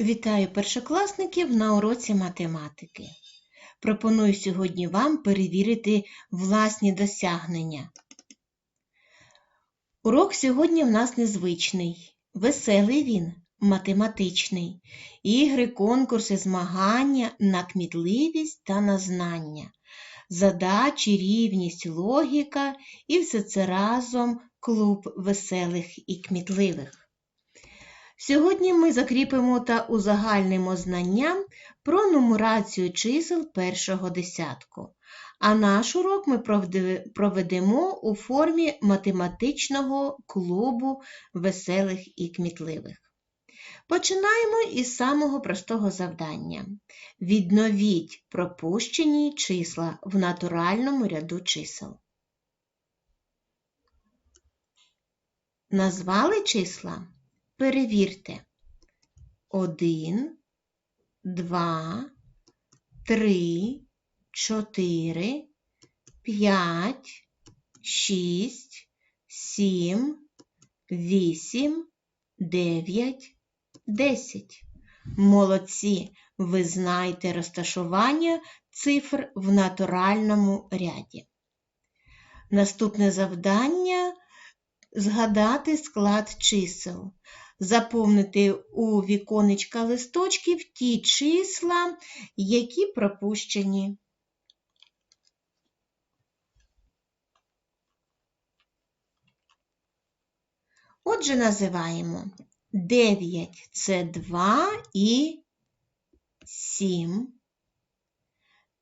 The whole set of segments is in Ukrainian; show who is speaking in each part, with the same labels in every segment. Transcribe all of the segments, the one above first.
Speaker 1: Вітаю першокласників на уроці математики. Пропоную сьогодні вам перевірити власні досягнення. Урок сьогодні в нас незвичний, веселий він, математичний. Ігри, конкурси, змагання на кмітливість та на знання, задачі, рівність, логіка і все це разом клуб веселих і кмітливих. Сьогодні ми закріпимо та узагальнимо знання про нумерацію чисел першого десятку, а наш урок ми проведемо у формі математичного клубу веселих і кмітливих. Починаємо із самого простого завдання. Відновіть пропущені числа в натуральному ряду чисел. Назвали числа? Перевірте. Один, два, три, чотири, п'ять, шість, сім, вісім, дев'ять, десять. Молодці! Ви знаєте розташування цифр в натуральному ряді. Наступне завдання згадати склад чисел заповнити у віконечка листочків ті числа, які пропущені. Отже, називаємо 9 це 2 і 7,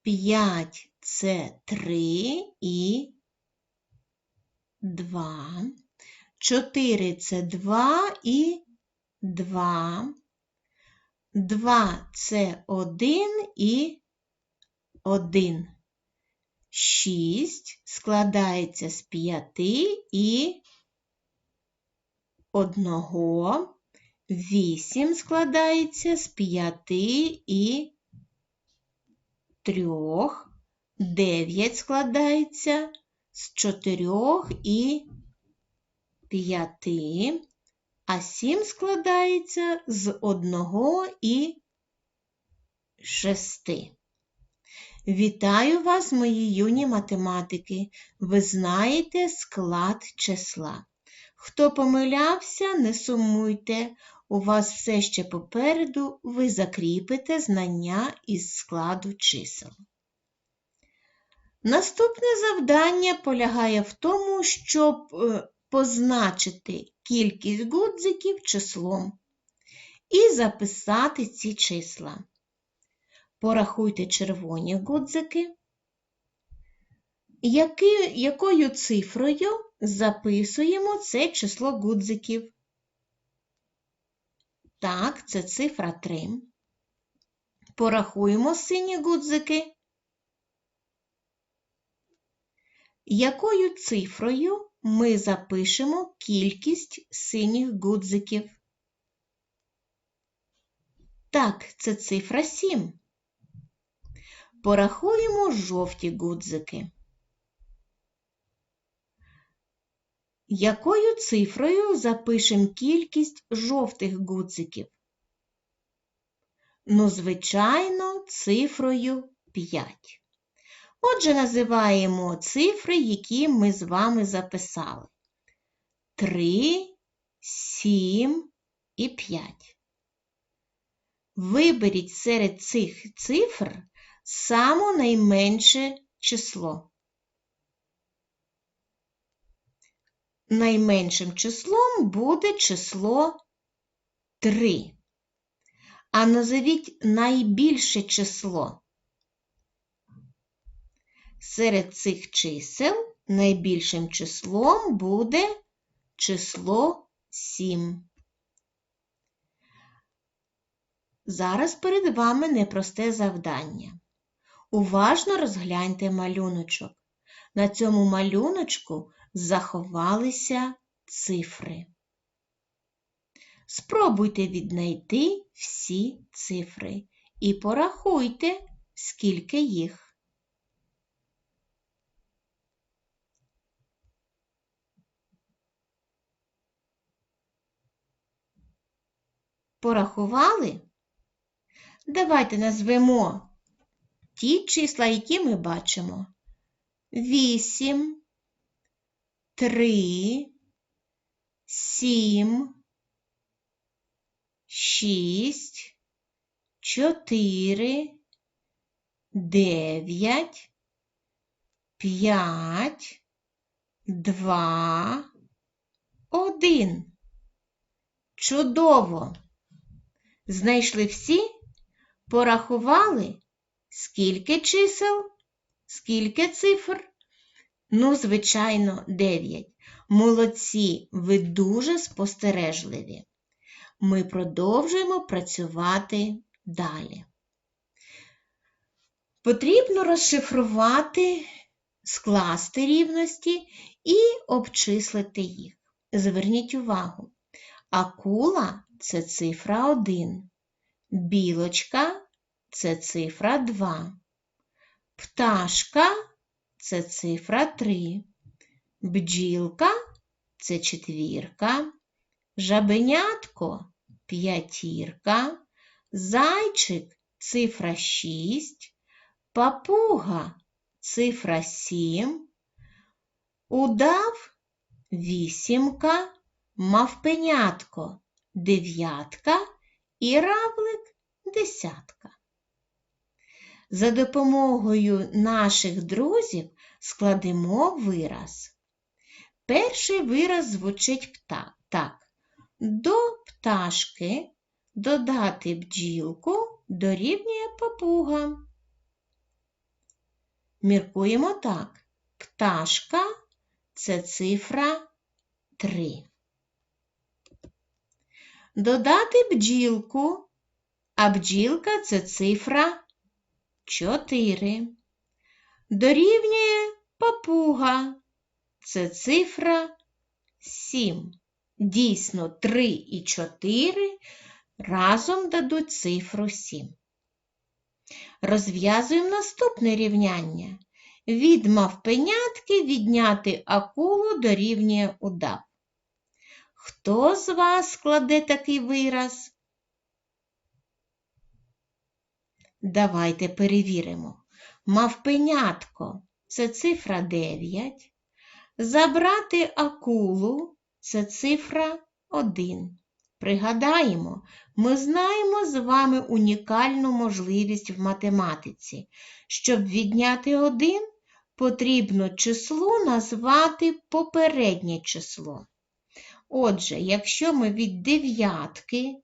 Speaker 1: 5 це 3 і 2, 4 це 2 і 2. 2 це 1 і 1. 6 складається з 5 і 1. 8 складається з 5 і 3. 9 складається з 4 і 5 а 7 складається з 1 і 6. Вітаю вас, мої юні математики! Ви знаєте склад числа. Хто помилявся, не сумуйте, у вас все ще попереду ви закріпите знання із складу чисел. Наступне завдання полягає в тому, щоб е, позначити кількість гудзиків числом і записати ці числа. Порахуйте червоні гудзики. Яки, якою цифрою записуємо це число гудзиків? Так, це цифра 3. Порахуємо сині гудзики. Якою цифрою ми запишемо кількість синіх гудзиків. Так, це цифра 7. Порахуємо жовті гудзики. Якою цифрою запишемо кількість жовтих гудзиків? Ну, звичайно, цифрою 5. Отже, називаємо цифри, які ми з вами записали. 3, 7 і 5. Виберіть серед цих цифр само найменше число. Найменшим числом буде число 3. А назовіть найбільше число. Серед цих чисел найбільшим числом буде число 7. Зараз перед вами непросте завдання. Уважно розгляньте малюночок. На цьому малюночку заховалися цифри. Спробуйте віднайти всі цифри і порахуйте, скільки їх. Порахували? Давайте назвемо ті числа, які ми бачимо. 8, 3, 7, 6, 4, 9, 5, 2, 1. Чудово! Знайшли всі? Порахували? Скільки чисел? Скільки цифр? Ну, звичайно, 9. Молодці, ви дуже спостережливі. Ми продовжуємо працювати далі. Потрібно розшифрувати, скласти рівності і обчислити їх. Зверніть увагу, акула це цифра 1, білочка це цифра 2, пташка це цифра 3, бджілка це четвірка, жабенятко п'ятірка, зайчик цифра 6, папуга цифра 7, удав вісімка, мавпенятко дев'ятка і равлик десятка. За допомогою наших друзів складемо вираз. Перший вираз звучить так. До пташки додати бджілку дорівнює папуга. Міркуємо так. Пташка це цифра 3. Додати бджілку, а бджілка це цифра 4. Дорівнює папуга. Це цифра 7. Дійсно, 3 і 4 разом дадуть цифру 7. Розв'язуємо наступне рівняння. Від мавпенятки відняти акулу дорівнює удав. Хто з вас складе такий вираз? Давайте перевіримо. Мавпенятко це цифра 9. Забрати акулу це цифра 1. Пригадаємо, ми знаємо з вами унікальну можливість в математиці. Щоб відняти 1, потрібно число назвати попереднє число. Отже, якщо ми від дев'ятки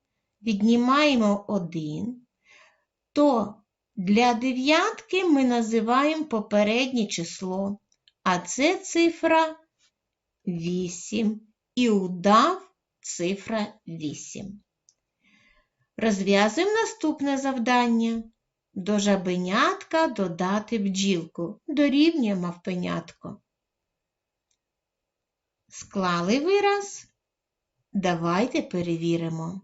Speaker 1: віднімаємо 1, то для дев'ятки ми називаємо попереднє число, а це цифра 8 і удав цифра 8. Розв'язуємо наступне завдання. До жабенятка додати бджілку. Дорівнює мавпенятко. Склали вираз? Давайте перевіримо.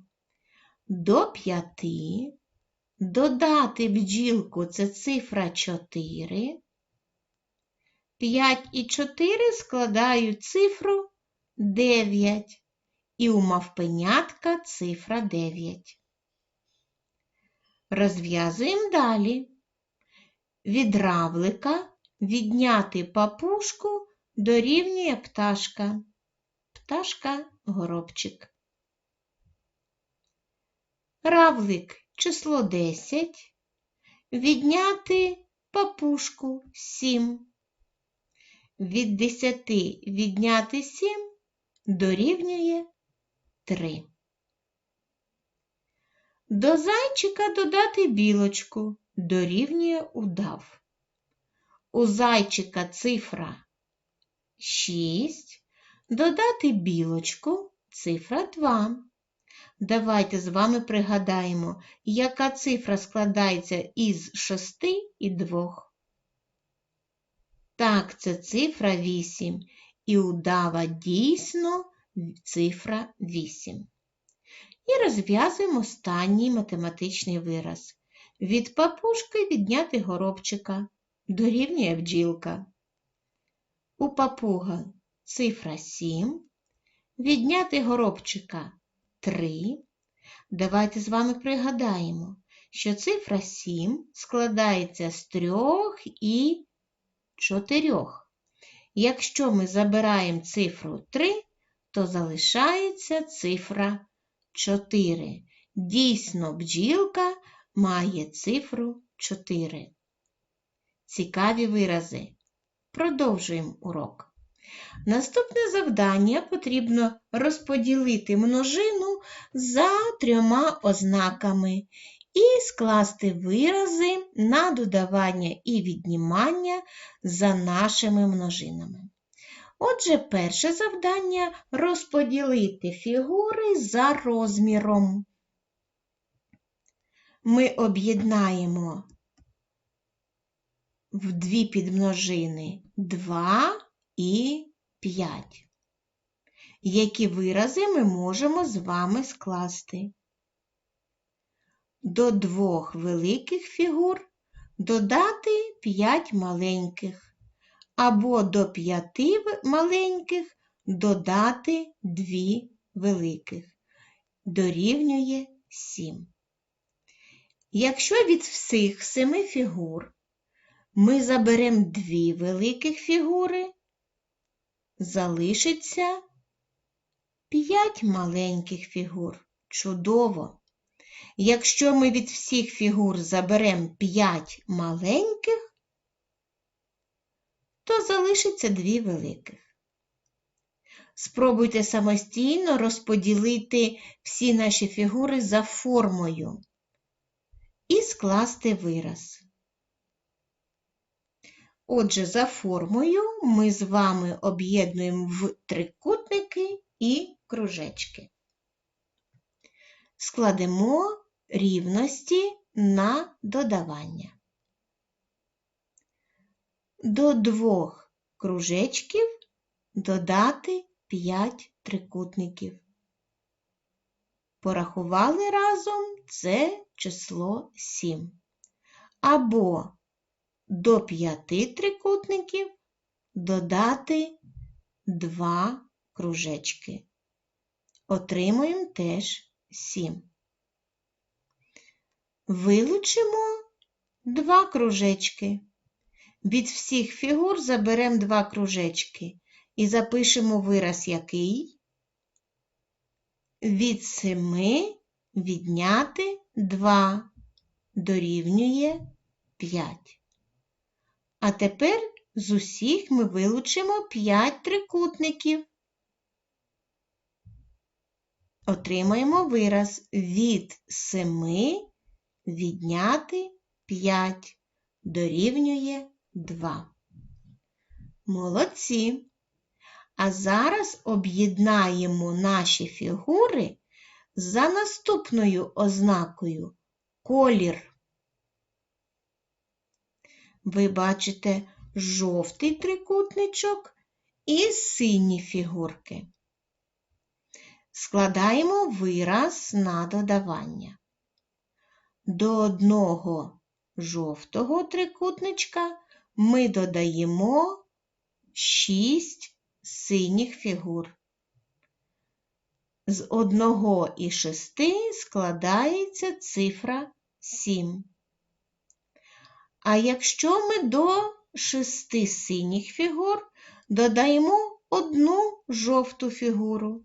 Speaker 1: До 5 додати бджілку це цифра 4. 5 і 4 складають цифру 9. І у мавпенятка цифра 9. Розв'язуємо далі. Від равлика відняти папушку дорівнює пташка. Пташка горобчик. Равлик число 10. Відняти папушку 7. Від 10 відняти 7 дорівнює 3. До зайчика додати білочку дорівнює удав. У зайчика цифра 6, додати білочку цифра 2. Давайте з вами пригадаємо, яка цифра складається із 6 і 2. Так, це цифра 8. І удава дійсно цифра 8. І розв'язуємо останній математичний вираз. Від папушки відняти горобчика. Дорівнює бджілка. У папуга цифра 7. Відняти горобчика 3. Давайте з вами пригадаємо, що цифра 7 складається з трьох і чотирьох. Якщо ми забираємо цифру 3, то залишається цифра 4. Дійсно, бджілка має цифру 4. Цікаві вирази. Продовжуємо урок. Наступне завдання потрібно розподілити множину за трьома ознаками і скласти вирази на додавання і віднімання за нашими множинами. Отже, перше завдання розподілити фігури за розміром. Ми об'єднаємо в дві підмножини 2 і 5. Які вирази ми можемо з вами скласти? До двох великих фігур додати 5 маленьких, або до 5 маленьких додати 2 великих. Дорівнює 7. Якщо від всіх семи фігур ми заберемо дві великих фігури, залишиться 5 маленьких фігур. Чудово! Якщо ми від всіх фігур заберемо 5 маленьких, то залишиться 2 великих. Спробуйте самостійно розподілити всі наші фігури за формою і скласти вираз. Отже, за формою ми з вами об'єднуємо в трикутники і кружечки. Складемо рівності на додавання. До двох кружечків додати 5 трикутників. Порахували разом це число 7. Або до п'яти трикутників додати два кружечки. Отримуємо теж 7. Вилучимо два кружечки. Від всіх фігур заберемо два кружечки і запишемо вираз який. Від 7 відняти 2 дорівнює 5. А тепер з усіх ми вилучимо 5 трикутників. Отримаємо вираз від 7 відняти 5 дорівнює 2. Молодці. А зараз об'єднаємо наші фігури за наступною ознакою колір ви бачите жовтий трикутничок і сині фігурки. Складаємо вираз на додавання. До одного жовтого трикутничка ми додаємо 6 синіх фігур. З одного і шести складається цифра 7. А якщо ми до шести синіх фігур додаємо одну жовту фігуру,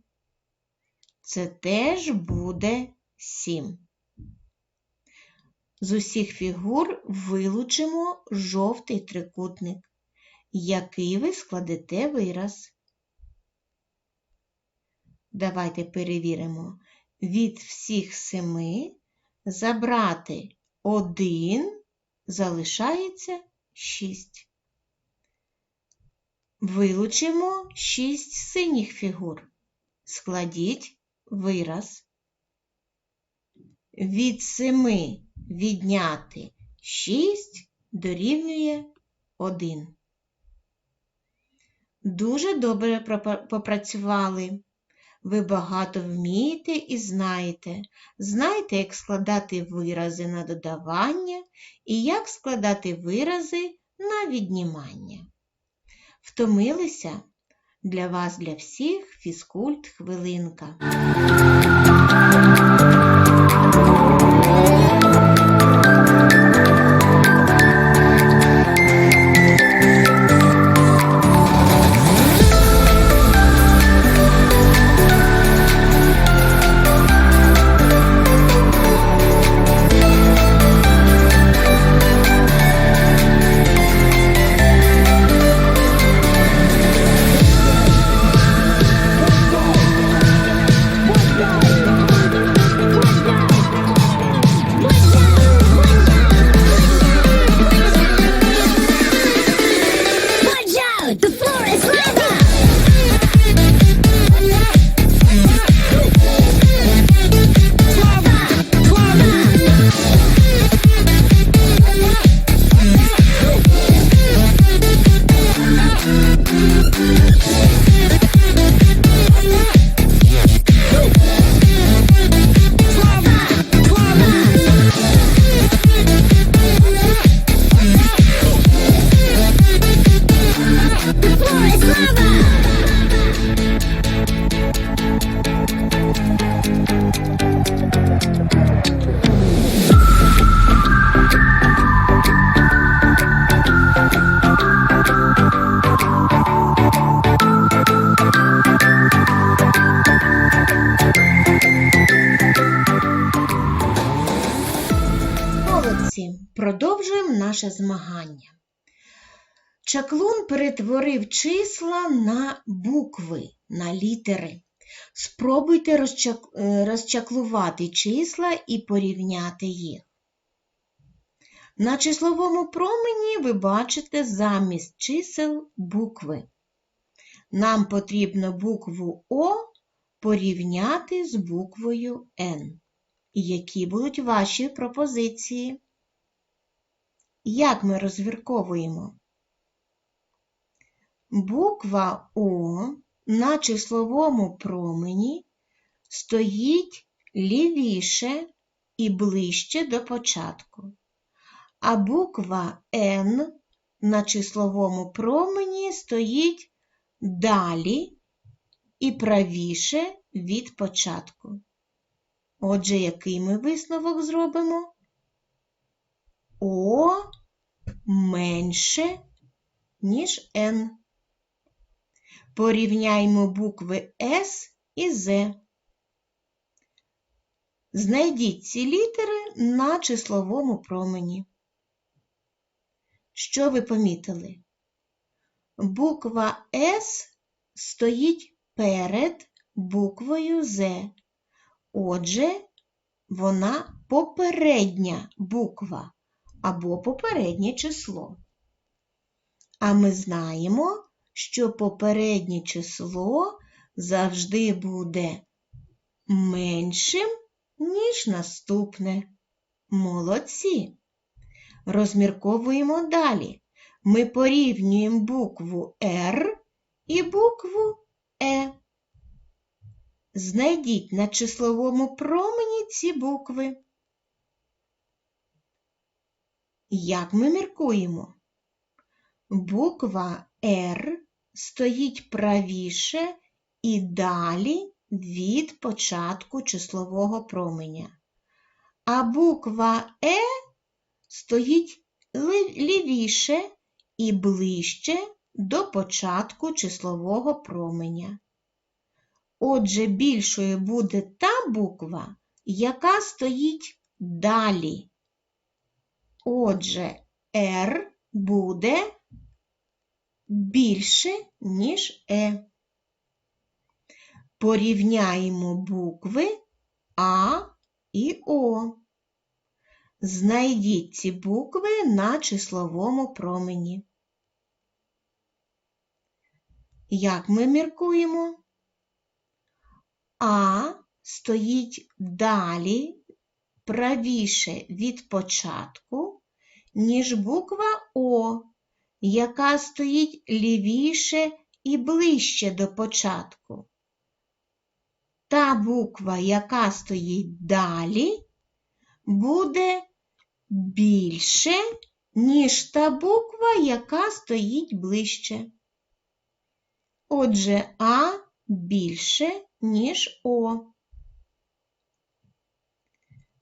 Speaker 1: це теж буде 7. З усіх фігур вилучимо жовтий трикутник, який ви складете вираз. Давайте перевіримо. Від всіх семи забрати один залишається 6. Вилучимо 6 синіх фігур. Складіть вираз. Від 7 відняти 6 дорівнює 1. Дуже добре попрацювали. Ви багато вмієте і знаєте. Знаєте, як складати вирази на додавання і як складати вирази на віднімання. Втомилися? Для вас, для всіх фізкульт хвилинка. Перетворив числа на букви, на літери. Спробуйте розчак... е, розчаклувати числа і порівняти їх. На числовому промені ви бачите замість чисел букви. Нам потрібно букву О порівняти з буквою Н. Які будуть ваші пропозиції? Як ми розвірковуємо? Буква О на числовому промені стоїть лівіше і ближче до початку, а буква Н на числовому промені стоїть далі і правіше від початку. Отже, який ми висновок зробимо? О менше, ніж Н. Порівняймо букви С і З. Знайдіть ці літери на числовому промені. Що ви помітили? Буква С стоїть перед буквою З. Отже, вона попередня буква або попереднє число. А ми знаємо, що попереднє число завжди буде меншим, ніж наступне. Молодці. Розмірковуємо далі. Ми порівнюємо букву Р і букву Е. Знайдіть на числовому промені ці букви. Як ми міркуємо? Буква Р стоїть правіше і далі від початку числового променя. А буква Е стоїть лівіше і ближче до початку числового променя. Отже, більшою буде та буква, яка стоїть далі. Отже, R буде більше, ніж Е. Порівняємо букви А і О. Знайдіть ці букви на числовому промені. Як ми міркуємо? А стоїть далі, правіше від початку, ніж буква О, яка стоїть лівіше і ближче до початку. Та буква, яка стоїть далі, буде більше, ніж та буква, яка стоїть ближче. Отже, А більше, ніж О.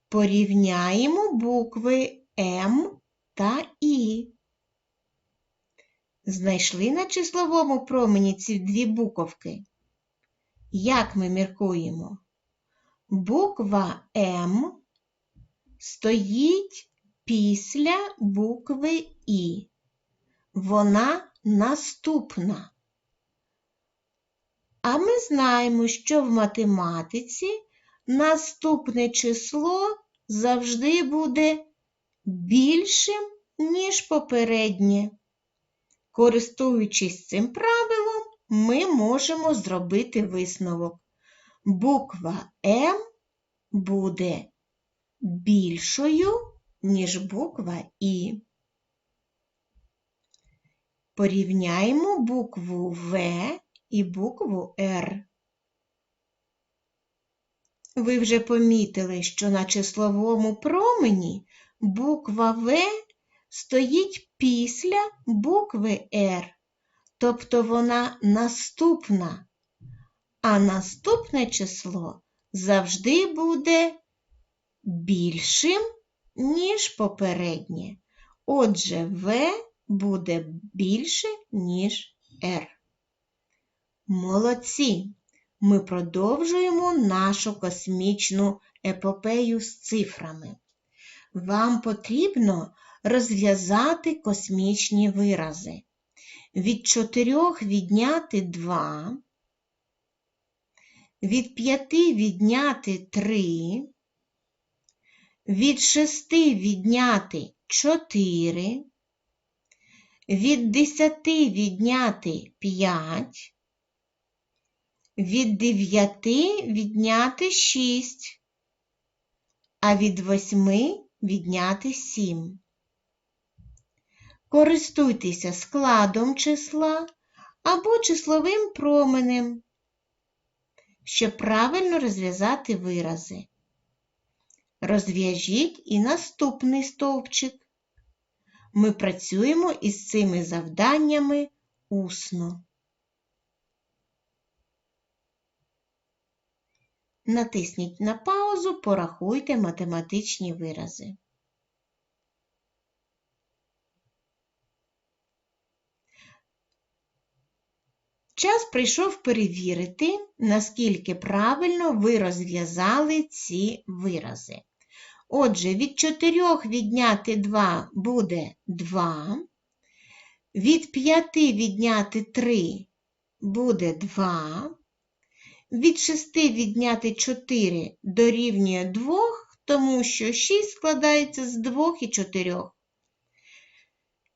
Speaker 1: Порівняємо букви М та І. Знайшли на числовому промені ці дві буковки. Як ми міркуємо? Буква М стоїть після букви І. Вона наступна. А ми знаємо, що в математиці наступне число завжди буде більшим, ніж попереднє. Користуючись цим правилом, ми можемо зробити висновок. Буква М буде більшою, ніж буква І. Порівняємо букву В і букву Р. Ви вже помітили, що на числовому промені буква В стоїть після букви Р, тобто вона наступна, а наступне число завжди буде більшим, ніж попереднє. Отже, В буде більше, ніж R. Молодці! Ми продовжуємо нашу космічну епопею з цифрами. вам потрібно розв'язати космічні вирази. Від 4 відняти 2, від 5 відняти 3, від 6 відняти 4, від 10 відняти 5, від 9 відняти 6, а від 8 відняти 7. Користуйтеся складом числа або числовим променем, щоб правильно розв'язати вирази. Розв'яжіть і наступний стовпчик. Ми працюємо із цими завданнями усно. Натисніть на паузу, порахуйте математичні вирази. Час прийшов перевірити, наскільки правильно ви розв'язали ці вирази. Отже, від 4 відняти 2 буде 2, від 5 відняти 3 буде 2, від 6 відняти 4 дорівнює 2, тому що 6 складається з 2 і 4.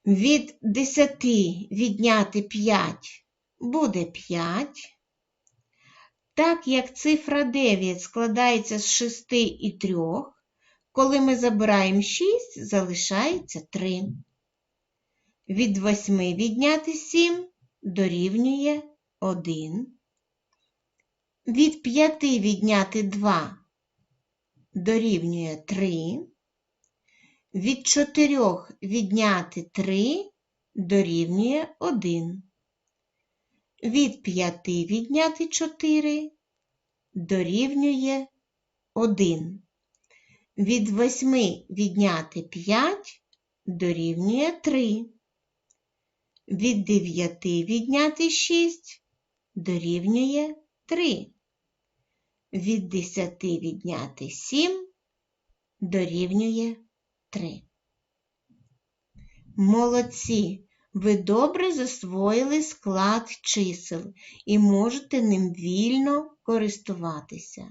Speaker 1: Від 10 відняти 5 буде 5. Так як цифра 9 складається з 6 і 3, коли ми забираємо 6, залишається 3. Від 8 відняти 7 дорівнює 1. Від 5 відняти 2 дорівнює 3. Від 4 відняти 3 дорівнює 1. Від 5 відняти 4 дорівнює 1. Від 8 відняти 5 дорівнює 3. Від 9 відняти 6 дорівнює 3. Від 10 відняти 7 дорівнює 3. Молодці! Ви добре засвоїли склад чисел і можете ним вільно користуватися.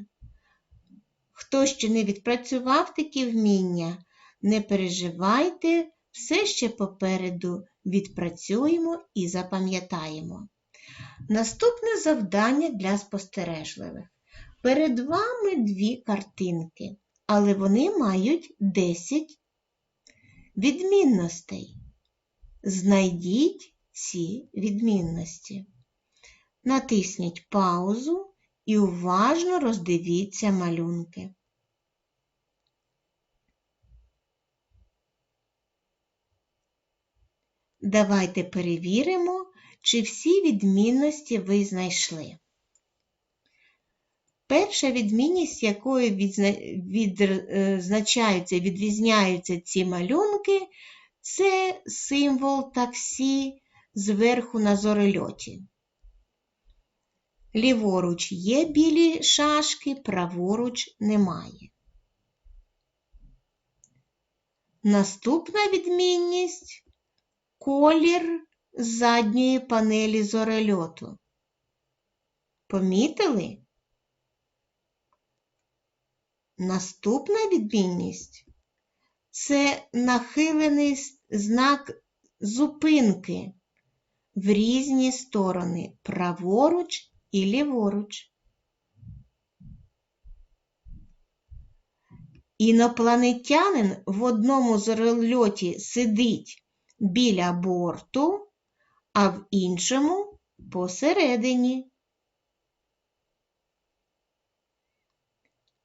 Speaker 1: Хто ще не відпрацював такі вміння, не переживайте, все ще попереду відпрацюємо і запам'ятаємо. Наступне завдання для спостережливих. Перед вами дві картинки, але вони мають 10 відмінностей. Знайдіть ці відмінності. Натисніть паузу і уважно роздивіться малюнки. Давайте перевіримо, чи всі відмінності ви знайшли. Перша відмінність, якою відзначаються, відрізняються ці малюнки, це символ таксі зверху на зорельоті. Ліворуч є білі шашки, праворуч немає. Наступна відмінність колір задньої панелі зорельоту. Помітили? Наступна відмінність це нахилений знак зупинки в різні сторони праворуч і ліворуч. Інопланетянин в одному зорольоті сидить біля борту, а в іншому посередині.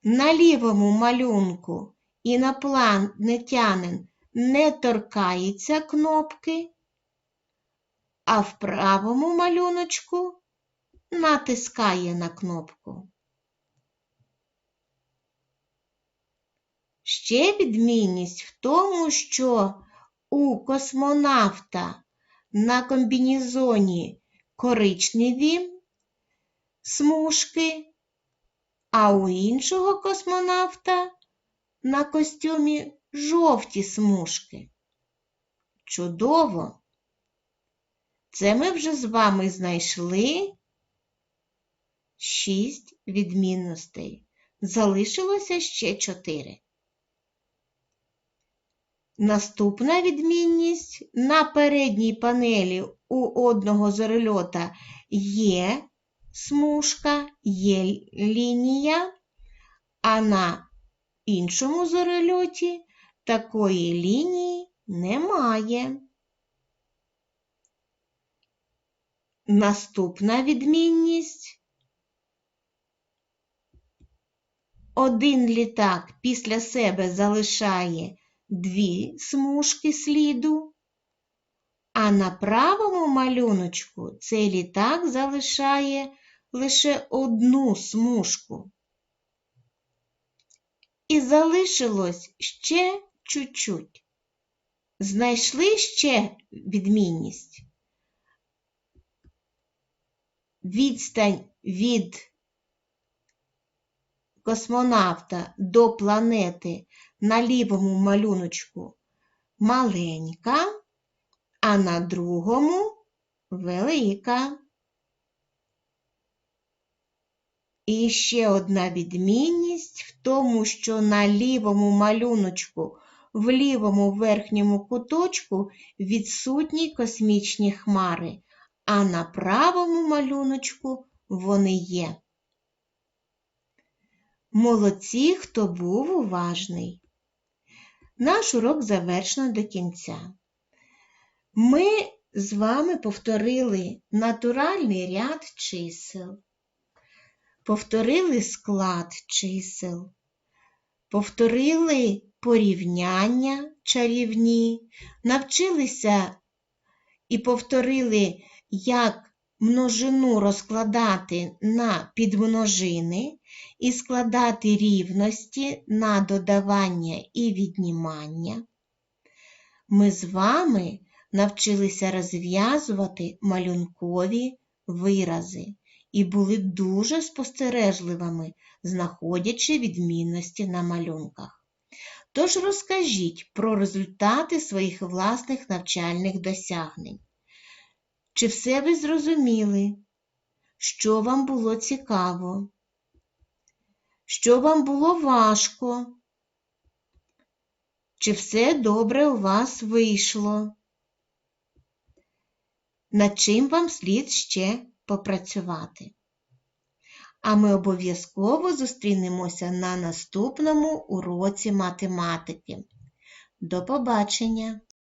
Speaker 1: На лівому малюнку інопланетянин не торкається кнопки, а в правому малюночку натискає на кнопку. Ще відмінність в тому, що у космонавта на комбінезоні коричневі смужки, а у іншого космонавта на костюмі жовті смужки. Чудово! Це ми вже з вами знайшли шість відмінностей. Залишилося ще чотири. Наступна відмінність на передній панелі у одного зорельота є смужка, є лінія, а на іншому зорельоті такої лінії немає. Наступна відмінність. Один літак після себе залишає дві смужки сліду, а на правому малюночку цей літак залишає лише одну смужку. І залишилось ще чуть-чуть. Знайшли ще відмінність. Відстань від космонавта до планети на лівому малюночку маленька, а на другому велика. І ще одна відмінність в тому, що на лівому малюночку, в лівому верхньому куточку відсутні космічні хмари, а на правому малюночку вони є. Молодці, хто був уважний. Наш урок завершено до кінця. Ми з вами повторили натуральний ряд чисел, повторили склад чисел, повторили порівняння чарівні, навчилися і повторили, як множину розкладати на підмножини і складати рівності на додавання і віднімання. Ми з вами навчилися розв'язувати малюнкові вирази і були дуже спостережливими, знаходячи відмінності на малюнках. Тож розкажіть про результати своїх власних навчальних досягнень. Чи все ви зрозуміли, що вам було цікаво? Що вам було важко? Чи все добре у вас вийшло? Над чим вам слід ще попрацювати? А ми обов'язково зустрінемося на наступному уроці математики. До побачення!